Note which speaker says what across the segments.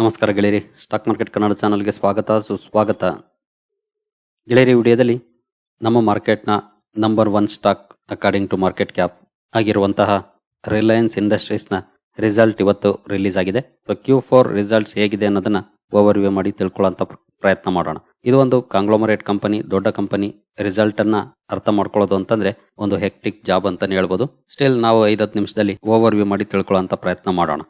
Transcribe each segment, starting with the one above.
Speaker 1: ನಮಸ್ಕಾರ ಗೆಳೆಯರಿ. Stock market Kannada ಚಾನಲ್ಗೆ ಸ್ವಾಗತ, ಸುಸ್ವಾಗತ. ಗೆಳೆಯರಿ ವಿಡಿಯೋದಲ್ಲಿ ನಮ್ಮ ಮಾರ್ಕೆಟ್ನ number one stock according to market cap ಆಗಿರುವಂತಹ ರಿಲಯನ್ಸ್ ಇಂಡಸ್ಟ್ರೀಸ್ನ ರಿಸಲ್ಟ್ ಇವತ್ತು ರಿಲೀಸ್ ಆಗಿದೆ. ಸೊ ಕ್ಯೂ ಫೋರ್ ರಿಸಲ್ಟ್ಸ್ ಹೇಗಿದೆ ಅನ್ನೋದನ್ನ ಓವರ್ವ್ಯೂ ಮಾಡಿ ತಿಳ್ಕೊಳ್ಳೋಂಥ ಪ್ರ- ಪ್ರಯತ್ನ ಮಾಡೋಣ. ಇದು ಒಂದು ಕಾಂಗ್ಲೋಮರೇಟ್ ಕಂಪನಿ ದೊಡ್ಡ ಕಂಪನಿ ರಿಸಲ್ಟ್ ಅನ್ನ ಅರ್ಥ ಮಾಡ್ಕೊಳ್ಳೋದು ಅಂತಂದ್ರೆ ಒಂದು ಹೆಕ್ಟಿಕ್ ಜಾಬ್ ಅಂತಾನೆ ಹೇಳ್ಬೋದು. ಸ್ಟಿಲ್ ನಾವು ಐದತ್ತು ನಿಮಿಷದಲ್ಲಿ ಓವರ್ ವ್ಯೂ ಮಾಡಿ ತಿಳ್ಕೊಳ್ಳೋಂಥ ಪ್ರಯತ್ನ ಮಾಡೋಣ.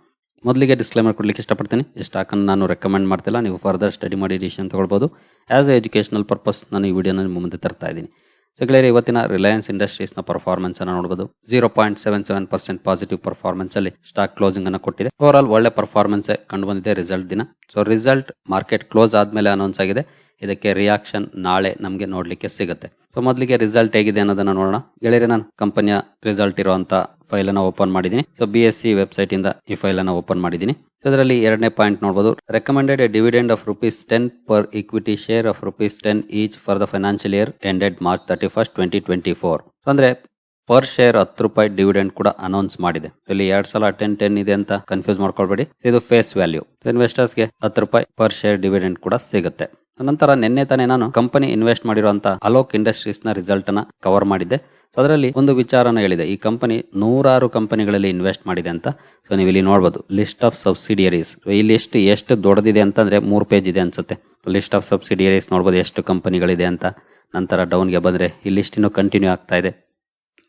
Speaker 1: ಮೊದಲಿಗೆ ಡಿಸ್ಕ್ಲೇಮರ್ ಕೊಡ್ಲಿಕ್ಕೆ ಇಷ್ಟಪಡ್ತೀನಿ. ಈ ಸ್ಟಾಕನ್ನು ನಾನು ರೆಕಮೆಂಡ್ ಮಾಡ್ತಿಲ್ಲ. ನೀವು ಫರ್ದರ್ ಸ್ಟಡಿ ಮಾಡಿ ಡಿಸಿಷನ್ ತೊಗೊಳ್ಬೋದು. ಆ್ಯಸ್ ಎ ಎಜುಕೇಷನಲ್ ಪರ್ಪಸ್ ನಾನು ಈ ವಿಡಿಯೋನ ನಿಮ್ಮ ಮುಂದೆ ತರ್ತಾ ಇದ್ದೀನಿ. ಸೊ ಗೆಳೆಯರೆ ಇವತ್ತಿನ ರಿಲಯನ್ಸ್ ಇಂಡಸ್ಟ್ರೀಸ್ನ ಪರ್ಫಾರ್ಮೆನ್ಸನ್ನು ಅನ್ನು ನೋಡಬಹುದು zero point seven seven percent positive ಪರ್ಫಾರ್ಮೆನ್ಸಲ್ಲಿ stock closing ಅನ್ನು ಕೊಟ್ಟಿದೆ. ಓವರ್ ಆಲ್ ಒಳ್ಳೆ ಪರ್ಫಾರ್ಮೆನ್ಸೇ ಕಂಡು ಬಂದಿದೆ ರಿಸಲ್ಟ್ ದಿನ. ಸೊ ರಿಸಲ್ಟ್ ಮಾರ್ಕೆಟ್ ಕ್ಲೋಸ್ ಆದಮೇಲೆ ಅನೌನ್ಸ್ ಆಗಿದೆ. ಇದಕ್ಕೆ ರಿಯಾಕ್ಷನ್ ನಾಳೆ ನಮಗೆ ನೋಡಲಿಕ್ಕೆ ಸಿಗುತ್ತೆ. ಸೊ ಮೊದಲಿಗೆ ರಿಸಲ್ಟ್ ಹೇಗಿದೆ ಅನ್ನೋದನ್ನ ನೋಡೋಣ. ಗೆಳೆಯರೆ ನಾನು ಕಂಪನಿಯ ರಿಸಲ್ಟ್ ಇರುವಂತ ಫೈಲ್ ಅನ್ನ ಓಪನ್ ಮಾಡಿದ್ದೀನಿ. So B S E website ಇಂದ ಈ ಫೈಲ್ ಅನ್ನ ಓಪನ್ ಮಾಡಿದ್ದೀನಿ. ಸೊ ಅದರಲ್ಲಿ ಎರಡನೇ ಪಾಯಿಂಟ್ ನೋಡಬಹುದು recommended dividend of rupees ten per equity share of rupees ten each for the financial year ended March thirty first twenty twenty four ಅಂದ್ರೆ per share ಹತ್ತು ರೂಪಾಯಿ ಡಿವಿಡೆಂಡ್ ಕೂಡ ಅನೌನ್ಸ್ ಮಾಡಿದೆ. ಇಲ್ಲಿ ಎರಡ್ ಸಲ ಟೆನ್ ಟೆನ್ ಇದೆ ಅಂತ ಕನ್ಫ್ಯೂಸ್ ಮಾಡ್ಕೊಳ್ಬೇಡಿ. ಇದು ಫೇಸ್ ವ್ಯಾಲ್ಯೂ ಇನ್ವೆಸ್ಟರ್ಸ್ಗೆ ಹತ್ತು ರೂಪಾಯಿ ಪರ್ ಶೇರ್ ಡಿವಿಡೆಂಡ್ ಕೂಡ ಸಿಗುತ್ತೆ. ನಂತರ ನಿನ್ನೆ ತಾನೇ ನಾನು ಕಂಪನಿ ಇನ್ವೆಸ್ಟ್ ಮಾಡಿರುವಂತ ಅಲೋಕ್ ಇಂಡಸ್ಟ್ರೀಸ್ನ ರಿಸಲ್ಟ್ನ ಕವರ್ ಮಾಡಿದ್ದೆ. ಸೊ ಅದರಲ್ಲಿ ಒಂದು ವಿಚಾರನ ಹೇಳಿದೆ. ಈ ಕಂಪನಿ ನೂರಾರು ಕಂಪನಿಗಳಲ್ಲಿ ಇನ್ವೆಸ್ಟ್ ಮಾಡಿದೆ ಅಂತ. ಸೊ ನೀವು ಇಲ್ಲಿ ನೋಡಬಹುದು ಲಿಸ್ಟ್ ಆಫ್ ಸಬ್ಸಿಡಿಯರೀಸ್ ಈ ಲಿಸ್ಟ್ ಎಷ್ಟು ದೊಡ್ಡದಿದೆ ಅಂತಂದ್ರೆ ಮೂರು ಪೇಜ್ ಇದೆ ಅನ್ಸುತ್ತೆ. ಲಿಸ್ಟ್ ಆಫ್ ಸಬ್ಸಿಡಿಯರೀಸ್ ನೋಡಬಹುದು ಎಷ್ಟು ಕಂಪನಿಗಳಿದೆ ಅಂತ. ನಂತರ ಡೌನ್ಗೆ ಬಂದ್ರೆ ಈ ಲಿಸ್ಟ್ ಇನ್ನು ಕಂಟಿನ್ಯೂ ಆಗ್ತಾ ಇದೆ.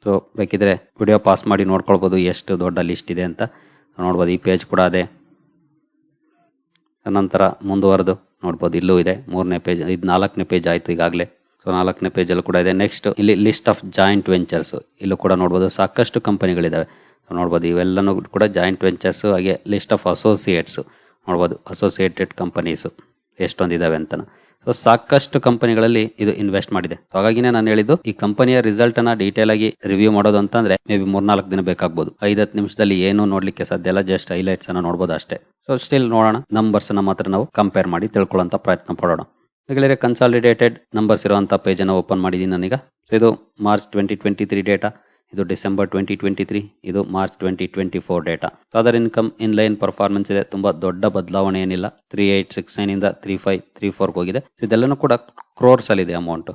Speaker 1: ಸೊ ಬೇಕಿದ್ರೆ ವಿಡಿಯೋ ಪಾಸ್ ಮಾಡಿ ನೋಡ್ಕೊಳ್ಬೋದು ಎಷ್ಟು ದೊಡ್ಡ ಲಿಸ್ಟ್ ಇದೆ ಅಂತ. ನೋಡ್ಬೋದು. ಈ ಪೇಜ್ ಕೂಡ ಅದೇ. ನಂತರ ಮುಂದುವರೆದು. ನೋಡ್ಬೋದು ಇಲ್ಲೂ ಇದೆ. ಮೂರನೇ ಪೇಜ್, ಇದು ನಾಲ್ಕನೇ ಪೇಜ್ ಆಯಿತು ಈಗಾಗಲೇ. ಸೊ ನಾಲ್ಕನೇ ಪೇಜಲ್ಲಿ ಕೂಡ ಇದೆ. ನೆಕ್ಸ್ಟ್ ಇಲ್ಲಿ ಲಿಸ್ಟ್ ಆಫ್ ಜಾಯಿಂಟ್ ವೆಂಚರ್ಸ್ ಇಲ್ಲೂ ಕೂಡ ನೋಡ್ಬೋದು ಸಾಕಷ್ಟು ಕಂಪನಿಗಳಿದ್ದಾವೆ ನೋಡ್ಬೋದು ಇವೆಲ್ಲನೂ ಕೂಡ ಜಾಯಿಂಟ್ ವೆಂಚರ್ಸ್ ಹಾಗೆ ಲಿಸ್ಟ್ ಆಫ್ ಅಸೋಸಿಯೇಟ್ಸು ನೋಡ್ಬೋದು ಅಸೋಸಿಯೇಟೆಡ್ ಕಂಪನೀಸು ಎಷ್ಟೊಂದಿದ್ದಾವೆ ಅಂತ ಸೊ ಸಾಕಷ್ಟು ಕಂಪನಿಗಳಲ್ಲಿ ಇದು ಇನ್ವೆಸ್ಟ್ ಮಾಡಿದೆ. ಹಾಗಾಗಿನೇ ನಾನು ಹೇಳಿದ್ದು, ಈ ಕಂಪನಿಯ ರಿಸಲ್ಟ್ ಅನ್ನ ಡೀಟೇಲ್ ಆಗಿ ರಿವ್ಯೂ ಮಾಡೋದು ಅಂತಂದ್ರೆ ಮೇ ಬಿ ಮೂರ್ನಾಲ್ಕು ದಿನ ಬೇಕಾಗ್ಬೋದು. ಐದತ್ತು ನಿಮಿಷದಲ್ಲಿ ಏನು ನೋಡ್ಲಿಕ್ಕೆ ಸಾಧ್ಯ ಇಲ್ಲ ಜಸ್ಟ್ ಹೈಲೈಟ್ಸ್ ಅನ್ನ ನೋಡ್ಬೋದು ಅಷ್ಟೇ. ಸೊ ಸ್ಟಿಲ್ ನೋಡೋಣ. ನಂಬರ್ಸ್ ಅನ್ನ ಮಾತ್ರ ನಾವು ಕಂಪೇರ್ ಮಾಡಿ ತಿಳ್ಕೊಳ್ಳೋಂತ ಪ್ರಯತ್ನ ಪಡೋಣ. ಈಗಲೇ ಕನ್ಸಾಲಿಡೇಟೆಡ್ ನಂಬರ್ಸ್ ಇರುವಂತ ಪೇಜ್ ಅನ್ನ ಓಪನ್ ಮಾಡಿದ್ದೀನಿ ನಾನೀಗ. ಸೊ ಇದು March twenty twenty three data ಇದು ಡಿಸೆಂಬರ್ ಟ್ವೆಂಟಿ ಟ್ವೆಂಟಿ ತ್ರೀ ಇದು March twenty twenty four data other income in line performance ಇದೆ. ತುಂಬಾ ದೊಡ್ಡ ಬದಲಾವಣೆ ಏನಿಲ್ಲ. ತ್ರೀ ಏಟ್ ಸಿಕ್ಸ್ ನೈನ್ ಇಂದ ತ್ರೀ ಫೈವ್ ತ್ರೀ ಫೋರ್ ಹೋಗಿದೆ. ಇದೆಲ್ಲನೂ ಕೂಡ ಕ್ರೋರ್ಸ್ ಅಲ್ಲಿ ಇದೆ amount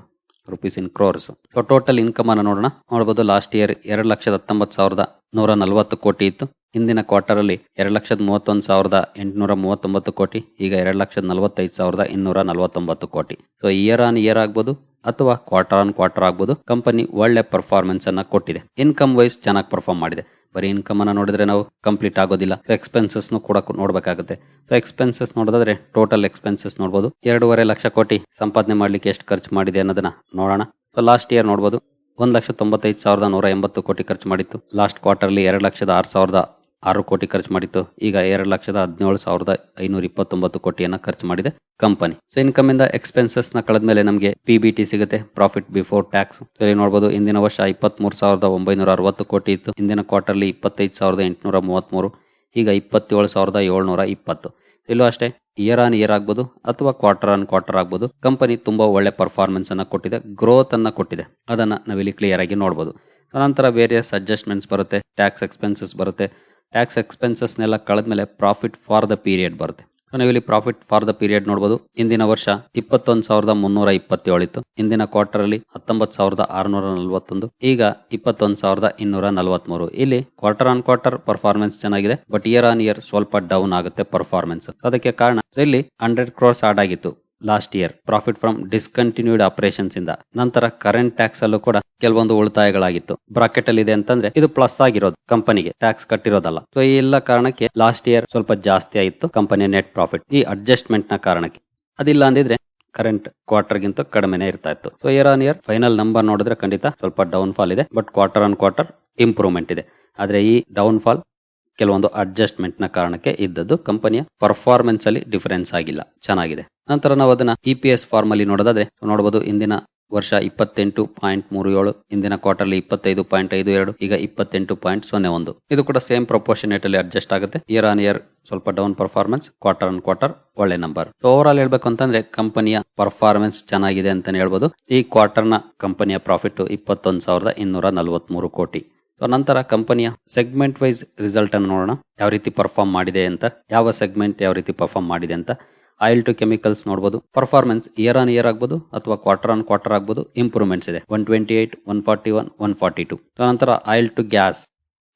Speaker 1: rupees in crores so total income ಅನ್ನು ನೋಡೋಣ. ನೋಡಬಹುದು ಲಾಸ್ಟ್ ಇಯರ್ ಎರಡು ಲಕ್ಷದ ಹತ್ತೊಂಬತ್ತು ಸಾವಿರದ ನೂರ ನಲವತ್ತು ಕೋಟಿ ಇತ್ತು. ಇಂದಿನ ಕ್ವಾರ್ಟರ್ ಅಲ್ಲಿ ಎರಡು ಲಕ್ಷದ ಮೂವತ್ತೊಂದು ಸಾವಿರದ ಎಂಟುನೂರ ಮೂವತ್ತೊಂಬತ್ತು ಕೋಟಿ, ಈಗ ಎರಡು ಲಕ್ಷದ ನಲವತ್ತೈದು ಸಾವಿರದ ಇನ್ನೂರ ನಲವತ್ತೊಂಬತ್ತು ಕೋಟಿ. ಸೊ ಇಯರ್ ಆನ್ ಇಯರ್ ಆಗ್ಬೋದು ಅಥವಾ ಕ್ವಾರ್ಟರ್ ಆನ್ ಕ್ವಾರ್ಟರ್ ಆಗ್ಬೋದು ಕಂಪನಿ ಒಳ್ಳೆ ಪರ್ಫಾರ್ಮೆನ್ಸ್ ಅನ್ನ ಕೊಟ್ಟಿದೆ. ಇನ್ಕಮ್ ವೈಸ್ ಚೆನ್ನಾಗಿ ಪರ್ಫಾರ್ಮ್ ಮಾಡಿದೆ. ಬರೀ ಇನ್ಕಮ್ ಅನ್ನ ನೋಡಿದ್ರೆ ನಾವು ಕಂಪ್ಲೀಟ್ ಆಗೋದಿಲ್ಲ. ಸೊ ಎಕ್ಸ್ಪೆನ್ಸಸ್ ಕೂಡ ನೋಡಬೇಕಾಗುತ್ತೆ. ಸೊ ಎಕ್ಸ್ಪೆನ್ಸಸ್ ನೋಡೋದಾದ್ರೆ ಟೋಟಲ್ ಎಕ್ಸ್ಪೆನ್ಸಸ್ ನೋಡಬಹುದು ಎರಡೂವರೆ ಲಕ್ಷ ಕೋಟಿ ಸಂಪಾದನೆ ಮಾಡ್ಲಿಕ್ಕೆ ಎಷ್ಟು ಖರ್ಚು ಮಾಡಿದೆ ಅನ್ನೋದನ್ನ ನೋಡೋಣ. ಸೊ ಲಾಸ್ಟ್ ಇಯರ್ ನೋಡಬಹುದು ಒಂದ್ ಲಕ್ಷ ತೊಂಬತ್ತೈದು ಸಾವಿರದ ನೂರ ಎಂಬತ್ತು ಕೋಟಿ ಖರ್ಚು ಮಾಡಿತ್ತು. ಲಾಸ್ಟ್ ಕ್ವಾರ್ಟರ್ಲಿ ಎರಡು ಲಕ್ಷದ ಆರು ಸಾವಿರದ ಆರು ಕೋಟಿ ಖರ್ಚು ಮಾಡಿತ್ತು. ಈಗ ಎರಡು ಲಕ್ಷದ ಹದಿನೇಳು ಸಾವಿರದ ಐನೂರ ಇಪ್ಪತ್ತೊಂಬತ್ತು ಕೋಟಿಯನ್ನ ಖರ್ಚು ಮಾಡಿದೆ ಕಂಪನಿ. ಸೊ ಇನ್ಕಮ್ ಇಂದ ಎಕ್ಸ್ಪೆನ್ಸಸ್ನ ಕಳೆದ್ಮೇಲೆ ನಮಗೆ ಪಿ ಬಿ ಟಿ ಸಿಗುತ್ತೆ ಪ್ರಾಫಿಟ್ ಬಿಫೋರ್ ಟ್ಯಾಕ್ಸ್ ನೋಡಬಹುದು ಇಂದಿನ ವರ್ಷ ಇಪ್ಪತ್ಮೂರು ಸಾವಿರದ ಒಂಬೈನೂರ ಅರವತ್ತು ಕೋಟಿ ಇತ್ತು. ಇಂದಿನ ಕ್ವಾರ್ಟರ್ಲಿ ಇಪ್ಪತ್ತೈದು ಸಾವಿರದ ಎಂಟುನೂರ ಮೂವತ್ಮೂರು, ಈಗ ಇಪ್ಪತ್ತೇಳು ಸಾವಿರದ ಏಳ್ನೂರ ಇಪ್ಪತ್ತು. ಇಲ್ಲೂ ಅಷ್ಟೇ ಇಯರ್ ಆನ್ ಇಯರ್ ಆಗ್ಬೋದು ಅಥವಾ ಕ್ವಾರ್ಟರ್ ಆನ್ ಕ್ವಾರ್ಟರ್ ಆಗ್ಬೋದು. ಕಂಪನಿ ತುಂಬಾ ಒಳ್ಳೆ ಪರ್ಫಾರ್ಮೆನ್ಸ್ ಅನ್ನ ಕೊಟ್ಟಿದೆ ಗ್ರೋತ್ ಅನ್ನ ಕೊಟ್ಟಿದೆ. ಅದನ್ನ ನಾವಿಲ್ಲಿ ಕ್ಲಿಯರ್ ಆಗಿ ನೋಡಬಹುದು ನಂತರ ವೇರಿಯಸ್ ಅಡ್ಜಸ್ಟ್ಮೆಂಟ್ಸ್ ಬರುತ್ತೆ ಟ್ಯಾಕ್ಸ್ ಎಕ್ಸ್ಪೆನ್ಸಸ್ ಬರುತ್ತೆ ಟ್ಯಾಕ್ಸ್ ಎಕ್ಸ್ಪೆನ್ಸಸ್ನೆಲ್ಲ ಕಳೆದ್ಮೇಲೆ ಪ್ರಾಫಿಟ್ ಫಾರ್ ದ ಪೀರಿಯಡ್ ಬರುತ್ತೆ. ಸೊ ನಾವಿಲ್ಲಿ ಪ್ರಾಫಿಟ್ ಫಾರ್ ದ ಪೀರಿಯಡ್ ನೋಡಬಹುದು ಇಂದಿನ ವರ್ಷ ಇಪ್ಪತ್ತೊಂದು ಸಾವಿರದ ಮುನ್ನೂರ ಇಪ್ಪತ್ತೇಳು ಇತ್ತು. ಇಂದಿನ ಕ್ವಾರ್ಟರ್ ಅಲ್ಲಿ ಹತ್ತೊಂಬತ್ತು ಸಾವಿರದ ಆರುನೂರ ನಲವತ್ತೊಂದು. ಈಗ ಇಪ್ಪತ್ತೊಂದು ಸಾವಿರದ ಇನ್ನೂರ ನಲವತ್ಮೂರು. ಇಲ್ಲಿ ಕ್ವಾರ್ಟರ್ ಆನ್ ಕ್ವಾರ್ಟರ್ ಪರ್ಫಾರ್ಮೆನ್ಸ್ ಚೆನ್ನಾಗಿದೆ ಬಟ್ ಇಯರ್ ಆನ್ ಇಯರ್ ಸ್ವಲ್ಪ ಡೌನ್ ಆಗುತ್ತೆ ಪರ್ಫಾರ್ಮೆನ್ಸ್ ಅದಕ್ಕೆ ಕಾರಣ, ಇಲ್ಲಿ ಹಂಡ್ರೆಡ್ ಕ್ರೋರ್ಸ್ ಆಡ್ ಆಗಿತ್ತು. Last year profit from discontinued operations ಇಂದ. ನಂತರ ಕರೆಂಟ್ ಟ್ಯಾಕ್ಸ್ ಅಲ್ಲೂ ಕೂಡ ಕೆಲವೊಂದು ಉಳಿತಾಯಗಳಾಗಿತ್ತು. ಬ್ರಾಕೆಟ್ ಅಲ್ಲಿ ಇದೆ ಅಂತಂದ್ರೆ ಇದು ಪ್ಲಸ್ ಆಗಿರೋದು. ಕಂಪನಿಗೆ ಟ್ಯಾಕ್ಸ್ ಕಟ್ಟಿರೋದಲ್ಲ. ಸೊ ಈ ಎಲ್ಲ ಕಾರಣಕ್ಕೆ ಲಾಸ್ಟ್ ಇಯರ್ ಸ್ವಲ್ಪ ಜಾಸ್ತಿ ಆಯಿತು ಕಂಪನಿಯ ನೆಟ್ ಪ್ರಾಫಿಟ್ ಈ ಅಡ್ಜಸ್ಟ್ಮೆಂಟ್ನ ಕಾರಣಕ್ಕೆ. ಅದಿಲ್ಲ ಅಂದಿದ್ರೆ ಕರೆಂಟ್ ಕ್ವಾರ್ಟರ್ ಗಿಂತ ಕಡಿಮೆನೇ ಇರ್ತಾ ಇತ್ತು. So year on year final number ನೋಡಿದ್ರೆ ಖಂಡಿತ ಸ್ವಲ್ಪ ಡೌನ್ ಫಾಲ್ ಇದೆ. But quarter on quarter improvement ಇದೆ. ಆದ್ರೆ ಈ ಡೌನ್ ಫಾಲ್ ಕೆಲವೊಂದು ಅಡ್ಜಸ್ಟ್ಮೆಂಟ್ನ ಕಾರಣಕ್ಕೆ ಇದ್ದದ್ದು ಕಂಪನಿಯ ಪರ್ಫಾರ್ಮೆನ್ಸ್ ಅಲ್ಲಿ ಡಿಫರೆನ್ಸ್ ಆಗಿಲ್ಲ. ಚೆನ್ನಾಗಿದೆ. ನಂತರ ನಾವು ಅದನ್ನ ಇ ಪಿ ಎಸ್ ಫಾರ್ಮ್ ಅಲ್ಲಿ ನೋಡೋದಾದ್ರೆ ನೋಡಬಹುದು ಇಂದಿನ ವರ್ಷ ಇಪ್ಪತ್ತೆಂಟು ಪಾಯಿಂಟ್ ಮೂರು ಏಳು, ಇಂದಿನ ಕ್ವಾರ್ಟರ್ಲಿ ಇಪ್ಪತ್ತೈದು ಪಾಯಿಂಟ್ ಐದು ಎರಡು, ಈಗ ಇಪ್ಪತ್ತೆಂಟು ಪಾಯಿಂಟ್ ಸೊನ್ನೆ ಒಂದು. ಇದು ಕೂಡ ಸೇಮ್ ಪ್ರಪೋರ್ಷನೇಟ್ ಅಲ್ಲಿ ಅಡ್ಜಸ್ಟ್ ಆಗುತ್ತೆ. ಇಯರ್ ಆನ್ ಇಯರ್ ಸ್ವಲ್ಪ down performance quarter on quarter ಒಳ್ಳೆ ನಂಬರ್ ಓವರ್ ಆಲ್ ಹೇಳ್ಬೇಕು ಅಂತಂದ್ರೆ ಕಂಪನಿಯ ಪರ್ಫಾರ್ಮೆನ್ಸ್ ಚೆನ್ನಾಗಿದೆ ಅಂತಾನೆ ಹೇಳ್ಬೋದು. ಈ ಕ್ವಾರ್ಟರ್ನ ಕಂಪನಿಯ ಪ್ರಾಫಿಟ್ ಇಪ್ಪತ್ತೊಂದು ಸಾವಿರದ ಇನ್ನೂರ ನಲವತ್ಮೂರು ಕೋಟಿ. ನಂತರ ಕಂಪನಿಯ ಸೆಗ್ಮೆಂಟ್ ವೈಸ್ ರಿಸಲ್ಟ್ ಅನ್ನು ನೋಡೋಣ. ಯಾವ ರೀತಿ ಪರ್ಫಾರ್ಮ್ ಮಾಡಿದೆ ಅಂತ, ಯಾವ ಸೆಗ್ಮೆಂಟ್ ಯಾವ ರೀತಿ ಪರ್ಫಾರ್ಮ್ ಮಾಡಿದೆ ಅಂತ. ಆಯಿಲ್ ಟು ಕೆಮಿಕಲ್ಸ್ ನೋಡಬಹುದು ಪರ್ಫಾರ್ಮೆನ್ಸ್ ಇಯರ್ ಆನ್ ಇಯರ್ ಆಗ್ಬೋದು ಅಥವಾ ಕ್ವಾರ್ಟರ್ ಆನ್ ಕ್ವಾರ್ಟರ್ ಆಗ್ಬೋದು. ಇಂಪ್ರೂವ್ಮೆಂಟ್ಸ್ ಇದೆ. One twenty eight one forty one one forty two ನಂತರ ಆಯಿಲ್ ಟು ಗ್ಯಾಸ್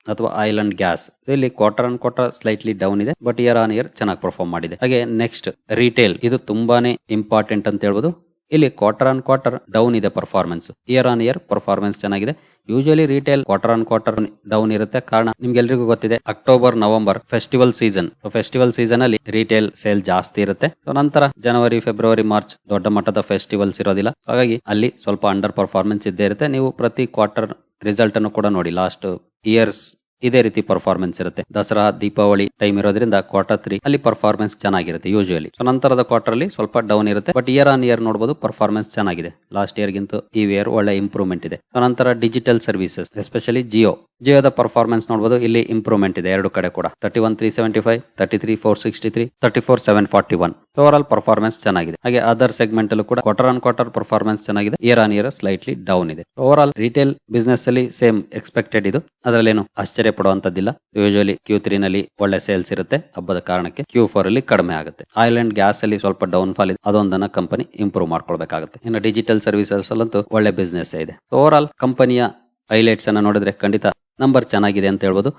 Speaker 1: ಅಥವಾ ಆಯಿಲ್ ಅಂಡ್ ಗ್ಯಾಸ್. ಇಲ್ಲಿ quarter on quarter slightly down ಇದೆ but year on year ಚೆನ್ನಾಗಿ perform ಮಾಡಿದೆ. ಹಾಗೆ ನೆಕ್ಸ್ಟ್ ರಿಟೇಲ್ ಇದು ತುಂಬಾನೇ ಇಂಪಾರ್ಟೆಂಟ್ ಅಂತ ಹೇಳ್ಬೋದು. ಇಲ್ಲಿ ಕ್ವಾರ್ಟರ್ ಆನ್ ಕ್ವಾರ್ಟರ್ ಡೌನ್ ಇದೆ performance year on year performance ಚೆನ್ನಾಗಿದೆ. Usually retail quarter on quarter down ಇರುತ್ತೆ. ಕಾರಣ ನಿಮ್ಗೆಲ್ರಿಗೂ ಗೊತ್ತಿದೆ October November festival season festival season ಅಲ್ಲಿ ರಿಟೇಲ್ ಸೇಲ್ ಜಾಸ್ತಿ ಇರುತ್ತೆ. ಸೊ ನಂತರ ಜನವರಿ ಫೆಬ್ರವರಿ ಮಾರ್ಚ್ ದೊಡ್ಡ ಮಟ್ಟದ ಫೆಸ್ಟಿವಲ್ಸ್ ಇರೋದಿಲ್ಲ. ಹಾಗಾಗಿ ಅಲ್ಲಿ ಸ್ವಲ್ಪ ಅಂಡರ್ ಪರ್ಫಾರ್ಮೆನ್ಸ್ ಇದ್ದೇ ಇರುತ್ತೆ. ನೀವು ಪ್ರತಿ ಕ್ವಾರ್ಟರ್ ರಿಸಲ್ಟ್ ಅನ್ನು ಕೂಡ ನೋಡಿ. ಲಾಸ್ಟ್ ಇಯರ್ಸ್ ಇದೇ ರೀತಿ ಪರ್ಫಾರ್ಮೆನ್ಸ್ ಇರುತ್ತೆ. ದಸರಾ, ದೀಪಾವಳಿ ಟೈಮ್ ಇರೋದ್ರಿಂದ ಕ್ವಾರ್ಟರ್ ತ್ರೀ ಅಲ್ಲಿ ಪರ್ಫಾರ್ಮೆನ್ಸ್ ಚೆನ್ನಾಗಿರುತ್ತೆ ಯೂಶುವಲಿ ಸೊ ನಂತರದ ಕ್ವಾರ್ಟರ್ ಅಲ್ಲಿ ಸ್ವಲ್ಪ ಡೌನ್ ಇರುತ್ತೆ ಬಟ್ ಇಯರ್ ಆನ್ ಇಯರ್ ನೋಡಬಹುದು ಪರ್ಫಾರ್ಮೆನ್ಸ್ ಚೆನ್ನಾಗಿದೆ. ಲಾಸ್ಟ್ ಇಯರ್ ಗಿಂತ ಈ ಇಯರ್ ಒಳ್ಳೆ ಇಂಪ್ರೂವ್ಮೆಂಟ್ ಇದೆ. ಸೊ ನಂತರ ಡಿಜಿಟಲ್ ಸರ್ವಿಸಸ್ ಎಸ್ಪೆಷಲಿ ಜಿಯೋ ಜಿಯೋದ ಪರ್ಫಾರ್ಮೆನ್ಸ್ ನೋಡಬಹುದು ಇಲ್ಲಿ ಇಂಪ್ರೂವ್ಮೆಂಟ್ ಇದೆ. ಎರಡು ಕಡೆ ಕೂಡ. Thirty one three seventy five thirty three four sixty three thirty four seven forty one over all performance ಚೆನ್ನಾಗಿದೆ. ಹಾಗೆ ಅದರ್ ಸೆಗ್ಮೆಂಟ್ ಅಲ್ಲೂ ಕೂಡ ಕ್ವಾರ್ಟರ್ ಆನ್ ಕ್ವಾರ್ಟರ್ ಪರ್ಫಾರ್ಮೆನ್ಸ್ ಚೆನ್ನಾಗಿದೆ. Year on year slightly down ಇದೆ. ಓವರ್ ಆಲ್ ರಿಟೇಲ್ ಬಿಸ್ನೆಸ್ ಅಲ್ಲಿ same expected ಇದು. ಅದರಲ್ಲೇನು ಆಶ್ಚರ್ಯ ಪಡುವಂತದ್ದಿಲ್ಲ ಯೂಶಲಿ ಕ್ಯೂ ತ್ರೀ ನಲ್ಲಿ ಒಳ್ಳೆ ಸೇಲ್ಸ್ ಇರುತ್ತೆ. ಹಬ್ಬದ ಕಾರಣಕ್ಕೆ ಕ್ಯೂ ಫೋರ್ ಅಲ್ಲಿ ಕಡಿಮೆ ಆಗುತ್ತೆ. ಆಯಿಲ್ ಗ್ಯಾಸ್ ಅಲ್ಲಿ ಸ್ವಲ್ಪ ಡೌನ್ ಫಾಲ್ ಇದೆ. ಅದೊಂದನ್ನ ಕಂಪನಿ ಇಂಪ್ರೂವ್ ಮಾಡ್ಕೊಳ್ಬೇಕಾಗುತ್ತೆ. ಇನ್ನು ಡಿಜಿಟಲ್ ಸರ್ವಿಸಸ್ ಅಲ್ಲಂತೂ ಒಳ್ಳೆ ಬಿಸ್ನೆಸ್ ಇದೆ. ಓವರ್ ಆಲ್ ಕಂಪನಿಯ ಹೈಲೈಟ್ಸ್ ಅನ್ನ ನೋಡಿದ್ರೆ ಖಂಡಿತ ನಂಬರ್ ಚೆನ್ನಾಗಿದೆ ಅಂತ ಹೇಳ್ಬೋದು.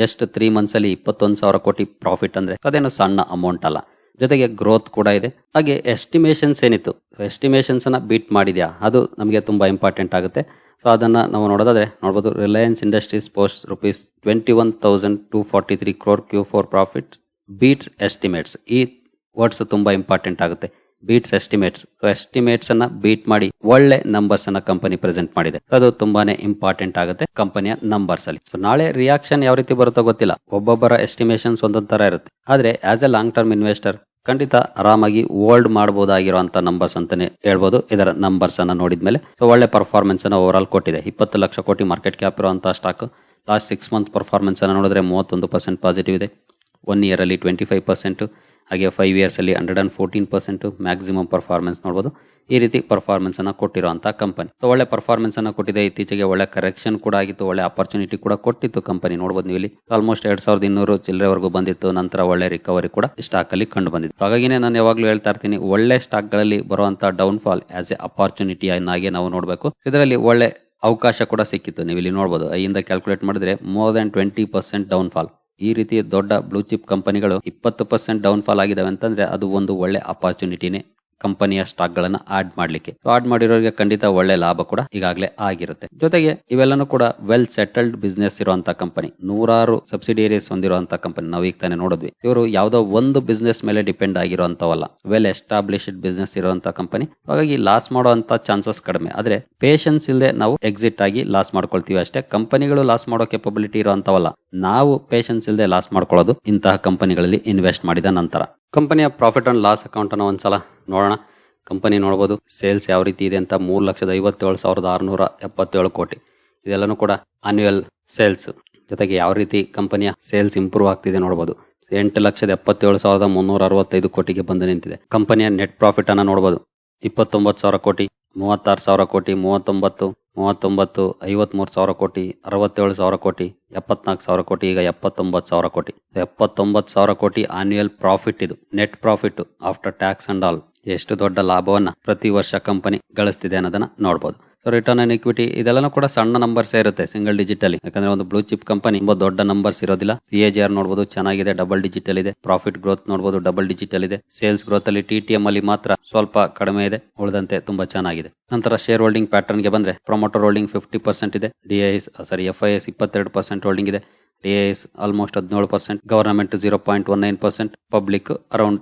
Speaker 1: ಜಸ್ಟ್ ತ್ರೀ ಮಂತ್ಸಲ್ಲಿ ಇಪ್ಪತ್ತೊಂದು ಸಾವಿರ ಕೋಟಿ ಪ್ರಾಫಿಟ್ ಅಂದರೆ ಅದೇನು ಸಣ್ಣ ಅಮೌಂಟ್ ಅಲ್ಲ. ಜೊತೆಗೆ ಗ್ರೋತ್ ಕೂಡ ಇದೆ. ಹಾಗೆ ಎಸ್ಟಿಮೇಷನ್ಸ್ ಏನಿತ್ತು? ಎಸ್ಟಿಮೇಷನ್ಸನ್ನು ಬೀಟ್ ಮಾಡಿದ್ಯಾ? ಅದು ನಮಗೆ ತುಂಬ ಇಂಪಾರ್ಟೆಂಟ್ ಆಗುತ್ತೆ. ಸೊ ಅದನ್ನು ನಾವು ನೋಡೋದಾದರೆ, ನೋಡ್ಬೋದು Reliance Industries post rupees twenty one thousand two forty three crore Q four profit beats estimates ಈ ವರ್ಡ್ಸ್ ತುಂಬ ಇಂಪಾರ್ಟೆಂಟ್ ಆಗುತ್ತೆ. ಬೀಟ್ಸ್ ಎಸ್ಟಿಮೇಟ್ಸ್ ಎಸ್ಟಿಮೇಟ್ಸ್ ಅನ್ನ ಬೀಟ್ ಮಾಡಿ ಒಳ್ಳೆ ನಂಬರ್ಸ್ ಅನ್ನ ಕಂಪನಿ ಪ್ರೆಸೆಂಟ್ ಮಾಡಿದೆ. ಅದು ತುಂಬಾನೇ ಇಂಪಾರ್ಟೆಂಟ್ ಆಗುತ್ತೆ ಕಂಪನಿಯ ನಂಬರ್ಸ್ ಅಲ್ಲಿ. ಸೊ ನಾಳೆ ರಿಯಾಕ್ಷನ್ ಯಾವ ರೀತಿ ಬರುತ್ತೋ ಗೊತ್ತಿಲ್ಲ. ಒಬ್ಬೊಬ್ಬರ ಎಸ್ಟಿಮೇಷನ್ಸ್ ಒಂದೊಂದ್ ತರ ಇರುತ್ತೆ. ಆದ್ರೆ as a long term investor ಖಂಡಿತ ಆರಾಮಾಗಿ ಹೋಲ್ಡ್ ಮಾಡಬಹುದಾಗಿರುವಂತ ನಂಬರ್ಸ್ ಅಂತಾನೆ ಹೇಳ್ಬೋದು. ಇದರ ನಂಬರ್ಸ್ ಅನ್ನ ನೋಡಿದ್ಮೇಲೆ. ಸೊ ಒಳ್ಳೆ ಪರ್ಫಾರ್ಮೆನ್ಸ್ ಅನ್ನ ಓವರ್ ಆಲ್ ಕೊಟ್ಟಿದೆ. ಇಪ್ಪತ್ತು ಲಕ್ಷ ಕೋಟಿ ಮಾರ್ಕೆಟ್ ಕ್ಯಾಪ್ ಇರುವಂತಹ stock last six month performance ಅನ್ನ ನೋಡಿದ್ರೆ ಮೂವತ್ತೊಂದು ಪರ್ಸೆಂಟ್ ಪಾಸಿಟಿವ್ ಇದೆ. ಒನ್ ಇಯರ್ ಅಲ್ಲಿ ಟ್ವೆಂಟಿ ಫೈವ್ ಪರ್ಸೆಂಟ್ ಹಾಗೆ ಫೈವ್ ಇಯರ್ಸ್ ಅಲ್ಲಿ hundred and fourteen percent maximum performance ನೋಡಬಹುದು ಈ ರೀತಿ ಪರ್ಫಾರ್ಮೆನ್ಸ್ ಅನ್ನ ಕೊಟ್ಟಿರುವಂತಹ ಕಂಪನಿ ಸೊ ಒಳ್ಳೆ ಪರ್ಫಾರ್ಮೆನ್ಸ್ ಅನ್ನ ಕೊಟ್ಟಿದೆ. ಇತ್ತೀಚೆಗೆ ಒಳ್ಳೆ ಕರೆಕ್ಷನ್ ಕೂಡ ಆಗಿತ್ತು. ಒಳ್ಳೆ ಅಪರ್ಚುನಿಟಿ ಕೂಡ ಕೊಟ್ಟಿತ್ತು ಕಂಪನಿ ನೋಡಬಹುದು ನೀವು ಇಲ್ಲಿ. ಆಲ್ಮೋಸ್ಟ್ ಎರಡ್ ಸಾವಿರದ ಇನ್ನೂರು ಚಿಲ್ಲರೆವರೆಗೂ ಬಂದಿತ್ತು. ನಂತರ ಒಳ್ಳೆ ರಿಕವರಿ ಕೂಡ ಸ್ಟಾಕ್ ಅಲ್ಲಿ ಕಂಡು ಬಂದಿತ್ತು. ಹಾಗಾಗಿನೇ ನಾನು ಯಾವಾಗಲೂ ಹೇಳ್ತಾ ಇರ್ತೀನಿ, ಒಳ್ಳೆ ಸ್ಟಾಕ್ಗಳಲ್ಲಿ ಬರುವಂತಹ ಡೌನ್ ಫಾಲ್ ಆಸ್ ಎ ಅಪರ್ಚುನಿಟಿಯನ್ನಾಗಿ ನಾವು ನೋಡಬೇಕು. ಇದರಲ್ಲಿ ಒಳ್ಳೆ ಅವಕಾಶ ಕೂಡ ಸಿಕ್ಕಿತ್ತು. ನೀವು ಇಲ್ಲಿ ನೋಡಬಹುದು ಐಯಿಂದ ಕ್ಯಾಲ್ಕುಲೇಟ್ ಮಾಡಿದ್ರೆ more than twenty percent down fall ಈ ರೀತಿ ದೊಡ್ಡ ಬ್ಲೂ ಚಿಪ್ ಕಂಪನಿಗಳು ಇಪ್ಪತ್ತು ಪರ್ಸೆಂಟ್ ಡೌನ್ ಫಾಲ್ ಆಗಿದಾವೆ ಅಂತಂದ್ರೆ ಅದು ಒಂದು ಒಳ್ಳೆ ಅಪಾರ್ಚುನಿಟಿನೇ ಕಂಪನಿಯ ಸ್ಟಾಕ್ ಗಳನ್ನ ಆಡ್ ಮಾಡ್ಲಿಕ್ಕೆ. ಆಡ್ ಮಾಡಿರೋರಿಗೆ ಖಂಡಿತ ಒಳ್ಳೆ ಲಾಭ ಕೂಡ ಈಗಾಗಲೇ ಆಗಿರುತ್ತೆ. ಜೊತೆಗೆ ಇವೆಲ್ಲನೂ ಕೂಡ ವೆಲ್ ಸೆಟಲ್ಡ್ ಬಿಸ್ನೆಸ್ ಇರುವಂತಹ ಕಂಪನಿ. ನೂರಾರು ಸಬ್ಸಿಡಿಯರೀಸ್ ಹೊಂದಿರುವಂತಹ ಕಂಪನಿ ನಾವು ಈಗ ತಾನೇ ನೋಡಿದ್ವಿ. ಇವರು ಯಾವುದೋ ಒಂದು ಬಿಸ್ನೆಸ್ ಮೇಲೆ ಡಿಪೆಂಡ್ ಆಗಿರುವಂತವಲ್ಲ ವೆಲ್ ಎಸ್ಟಾಬ್ಲಿಷ್ಡ್ ಬಿಸ್ನೆಸ್ ಇರುವಂತಹ ಕಂಪನಿ. ಹಾಗಾಗಿ ಲಾಸ್ ಮಾಡುವಂತ ಚಾನ್ಸಸ್ ಕಡಿಮೆ. ಆದ್ರೆ ಪೇಷನ್ಸ್ ಇಲ್ಲದೆ ನಾವು ಎಕ್ಸಿಟ್ ಆಗಿ ಲಾಸ್ ಮಾಡ್ಕೊಳ್ತೀವಿ ಅಷ್ಟೇ. ಕಂಪನಿಗಳು ಲಾಸ್ ಮಾಡೋ ಕೆಪಬಿಲಿಟಿ ಇರುವಂತವಲ್ಲ ನಾವು ಪೇಷನ್ಸ್ ಇಲ್ಲದೆ ಲಾಸ್ ಮಾಡ್ಕೊಳ್ಳೋದು ಇಂತಹ ಕಂಪನಿಗಳಲ್ಲಿ ಇನ್ವೆಸ್ಟ್ ಮಾಡಿದ ನಂತರ. ಕಂಪನಿಯ ಪ್ರಾಫಿಟ್ ಅಂಡ್ ಲಾಸ್ ಅಕೌಂಟ್ ಅನ್ನು ಒಂದ್ಸಲ ನೋಡೋಣ. ಕಂಪನಿ ನೋಡಬಹುದು ಸೇಲ್ಸ್ ಯಾವ ರೀತಿ ಇದೆ ಅಂತ ಮೂರು ಲಕ್ಷದ ಐವತ್ತೇಳು ಸಾವಿರದ ಆರುನೂರ ಎಪ್ಪತ್ತೇಳು ಕೋಟಿ. ಇದೆಲ್ಲನೂ ಕೂಡ ಆನ್ಯುವಲ್ ಸೇಲ್ಸ್ ಜೊತೆಗೆ ಯಾವ ರೀತಿ ಕಂಪನಿಯ ಸೇಲ್ಸ್ ಇಂಪ್ರೂವ್ ಆಗ್ತಿದೆ ನೋಡಬಹುದು ಎಂಟು ಲಕ್ಷದ ಎಪ್ಪತ್ತೇಳು ಸಾವಿರದ ಮುನ್ನೂರ ಅರವತ್ತೈದು ಕೋಟಿಗೆ ಬಂದು ನಿಂತಿದೆ. ಕಂಪನಿಯ ನೆಟ್ ಪ್ರಾಫಿಟ್ ಅನ್ನ ನೋಡಬಹುದು ಇಪ್ಪತ್ತೊಂಬತ್ತು ಸಾವಿರ ಕೋಟಿ. ಮೂವತ್ತಾರು ಸಾವಿರ ಕೋಟಿ, ಮೂವತ್ತೊಂಬತ್ತು ಮೂವತ್ತೊಂಬತ್ತು, ಐವತ್ಮೂರು ಸಾವಿರ ಕೋಟಿ, ಅರವತ್ತೇಳು ಸಾವಿರ ಕೋಟಿ, ಎಪ್ಪತ್ನಾಲ್ಕು ಸಾವಿರ ಕೋಟಿ, ಈಗ ಎಪ್ಪತ್ತೊಂಬತ್ತು ಸಾವಿರ ಕೋಟಿ. ಎಪ್ಪತ್ತೊಂಬತ್ತು ಸಾವಿರ ಕೋಟಿ ಆನ್ಯುಯಲ್ ಪ್ರಾಫಿಟ್ ಇದು. Net profit after tax and all ಎಷ್ಟು ದೊಡ್ಡ ಲಾಭವನ್ನ ಪ್ರತಿ ವರ್ಷ ಕಂಪನಿ ಗಳಿಸ್ತಿದೆ ಅನ್ನೋದನ್ನ ನೋಡಬಹುದು ಸೊ ರಿಟರ್ನ್ ಆನ್ ಇಕ್ವಿಟಿ ಇದೆಲ್ಲನೂ ಕೂಡ ಸಣ್ಣ ನಂಬರ್ಸ್ ಇರುತ್ತೆ ಸಿಂಗಲ್ ಡಿಜಿಟಲಿ ಯಾಕಂದ್ರೆ ಒಂದು ಬ್ಲೂ ಚಿಪ್ ಕಂಪನಿ ತುಂಬಾ ದೊಡ್ಡ ನಂಬರ್ಸ್ ಇರೋದಿಲ್ಲ. ಸಿ ಎ ಜಿ ಆರ್ ನೋಡಬಹುದು ಚೆನ್ನಾಗಿದೆ ಡಬಲ್ ಡಿಜಿಟಲ್ ಇದೆ ಪ್ರಾಫಿಟ್ ಗ್ರೋತ್ ನೋಡಬಹುದು ಡಬಲ್ ಡಿಜಿಟಲ್ ಇದೆ ಸೇಲ್ಸ್ ಗ್ರೋತ್ ಅಲ್ಲಿ ಟಿ ಟಿ ಎಂ ಅಲ್ಲಿ ಮಾತ್ರ ಸ್ವಲ್ಪ ಕಡಿಮೆ ಇದೆ, ಉಳಿದಂತೆ ತುಂಬಾ ಚೆನ್ನಾಗಿದೆ. ನಂತರ ಶೇರ್ ಹೋಲ್ಡಿಂಗ್ ಪ್ಯಾಟರ್ನ್ಗೆ ಬಂದ್ರೆ ಪ್ರೊಮೋಟರ್ ಹೋಲ್ಡಿಂಗ್ ಫಿಫ್ಟಿ ಪರ್ಸೆಂಟ್ ಇದೆ. DIIs sorry F I S ಇಪ್ಪತ್ತೆರಡು ಪರ್ಸೆಂಟ್ ಹೋಲ್ಡಿಂಗ್ ಇದೆ. ಡಿಐಎಸ್ ಆಲ್ಮೋಸ್ಟ್ ಹದಿನೇಳು percent government zero point one nine percent public around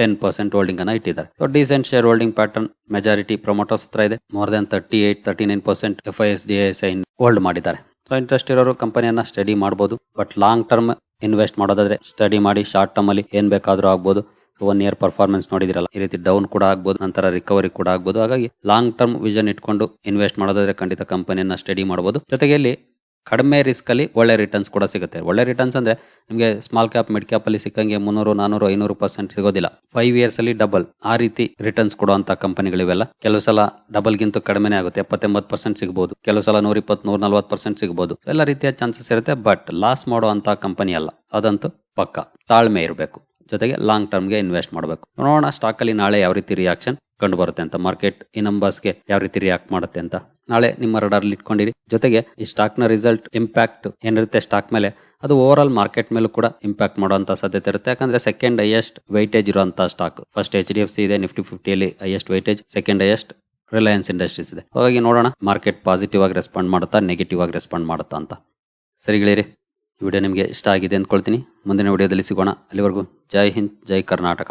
Speaker 1: ten percent holding ಅನ್ನ ಇಟ್ಟಿದ್ದಾರೆ. So decent share holding pattern majority promoters ಹತ್ರ ಇದೆ. More than thirty eight thirty nine percent F I S D S I hold ಮಾಡಿದ್ದಾರೆ. So interest ಇರೋರು ಕಂಪನಿಯನ್ನ study ಮಾಡಬಹುದು but long term invest ಮಾಡೋದಾದ್ರೆ study ಮಾಡಿ ಶಾರ್ಟ್ ಟರ್ಮ್ ಅಲ್ಲಿ ಏನ್ ಬೇಕಾದ್ರೂ ಆಗ್ಬೋದು. ಒನ್ ಇಯರ್ ಪರ್ಫಾರ್ಮೆನ್ಸ್ ನೋಡಿದಿರಲ್ಲ, ಈ ರೀತಿ ಡೌನ್ ಕೂಡ ಆಗ್ಬೋದು, ನಂತರ ರಿಕವರಿ ಕೂಡ ಆಗ್ಬೋದು. ಹಾಗಾಗಿ ಲಾಂಗ್ ಟರ್ಮ್ ವಿಷನ್ ಇಟ್ಕೊಂಡು ಇನ್ವೆಸ್ಟ್ ಮಾಡೋದಾದ್ರೆ ಖಂಡಿತ ಕಂಪನಿಯನ್ನ ಸ್ಟಡಿ ಮಾಡಬಹುದು ಜೊತೆಗೆ ಕಡಿಮೆ ರಿಸ್ಕಲ್ಲಿ ಒಳ್ಳೆ ರಿಟರ್ನ್ಸ್ ಕೂಡ ಸಿಗುತ್ತೆ. ಒಳ್ಳೆ ರಿಟರ್ನ್ಸ್ ಅಂದರೆ ನಿಮಗೆ ಸ್ಮಾಲ್ ಕ್ಯಾಪ್ ಮಿಡ್ ಕ್ಯಾಪಲ್ಲಿ ಸಿಕ್ಕಂಗೆ ಮುನ್ನೂರು, ನಾನೂರು, ಐನೂರು ಪರ್ಸೆಂಟ್ ಸಿಗೋದಿಲ್ಲ. ಫೈವ್ ಇಯರ್ಸ್ ಅಲ್ಲಿ ಡಬಲ್ ಆ ರೀತಿ ರಿಟರ್ನ್ಸ್ ಕೊಡುವಂಥ ಕಂಪನಿಗಳಿವೆಲ್ಲ ಕೆಲವು ಸಲ ಡಬಲ್ಗಿಂತ ಕಡಿಮೆನೇ ಆಗುತ್ತೆ. ಎಪ್ಪತ್ತೆಂಬತ್ತು ಪರ್ಸೆಂಟ್ ಸಿಗ್ಬೋದು. ಕೆಲವು ಸಲ ನೂರ ಇಪ್ಪತ್ತು ನೂರ ನಲ್ವತ್ತು ಪರ್ಸೆಂಟ್ ಸಿಗ್ಬೋದು. ಎಲ್ಲ ರೀತಿಯ ಚಾನ್ಸಸ್ ಇರುತ್ತೆ ಬಟ್ ಲಾಸ್ ಮಾಡುವಂಥ ಕಂಪನಿ ಅಲ್ಲ. ಅದಂತೂ ಪಕ್ಕ. ತಾಳ್ಮೆ ಇರಬೇಕು. ಜೊತೆಗೆ ಲಾಂಗ್ ಟರ್ಮ್ಗೆ ಇನ್ವೆಸ್ಟ್ ಮಾಡಬೇಕು. ನೋಡೋಣ ಸ್ಟಾಕಲ್ಲಿ ನಾಳೆ ಯಾವ ರೀತಿ ರಿಯಾಕ್ಷನ್ ಕಂಡು ಬರುತ್ತೆ ಅಂತ. ಮಾರ್ಕೆಟ್ ಈ ನಂಬರ್ಸ್ಗೆ ಯಾವ ರೀತಿ ರಿಯಾಕ್ಟ್ ಮಾಡುತ್ತೆ ಅಂತ. ನಾಳೆ ನಿಮ್ಮ ರಡಾರ್ಲಿ ಇಟ್ಕೊಂಡಿರಿ. ಜೊತೆಗೆ ಈ ಸ್ಟಾಕ್ನ ರಿಸಲ್ಟ್ ಇಂಪ್ಯಾಕ್ಟ್ ಏನಿರುತ್ತೆ? ಸ್ಟಾಕ್ ಮೇಲೆ ಅದು ಓವರ್ ಆಲ್ ಮಾರ್ಕೆಟ್ ಮೇಲೂ ಕೂಡ ಇಂಪ್ಯಾಕ್ಟ್ ಮಾಡುವಂತ ಸಾಧ್ಯತೆ ಇರುತ್ತೆ. ಯಾಕಂದ್ರೆ ಸೆಕೆಂಡ್ ಹೈಯೆಸ್ಟ್ ವೈಟೇಜ್ ಇರುವಂತಹ stock first H D F C ಇದೆ Nifty ಫಿಫ್ಟಿಯಲ್ಲಿ highest weightage second highest Reliance Industries ಇದೆ. ಹಾಗಾಗಿ ನೋಡೋಣ ಮಾರ್ಕೆಟ್ ಪಾಸಿಟಿವ್ ಆಗಿ ರೆಸ್ಪಾಂಡ್ ಮಾಡುತ್ತಾ ನೆಗೆಟಿವ್ ಆಗಿ ರೆಸ್ಪಾಂಡ್ ಮಾಡುತ್ತಾ ಅಂತ. ಸರಿಗಳಿರಿ ಈ ವಿಡಿಯೋ ನಿಮಗೆ ಇಷ್ಟ ಆಗಿದೆ ಅಂದ್ಕೊಳ್ತೀನಿ. ಮುಂದಿನ ವಿಡಿಯೋದಲ್ಲಿ ಸಿಗೋಣ. ಅಲ್ಲಿವರೆಗೂ ಜೈ ಹಿಂದ್, ಜೈ ಕರ್ನಾಟಕ.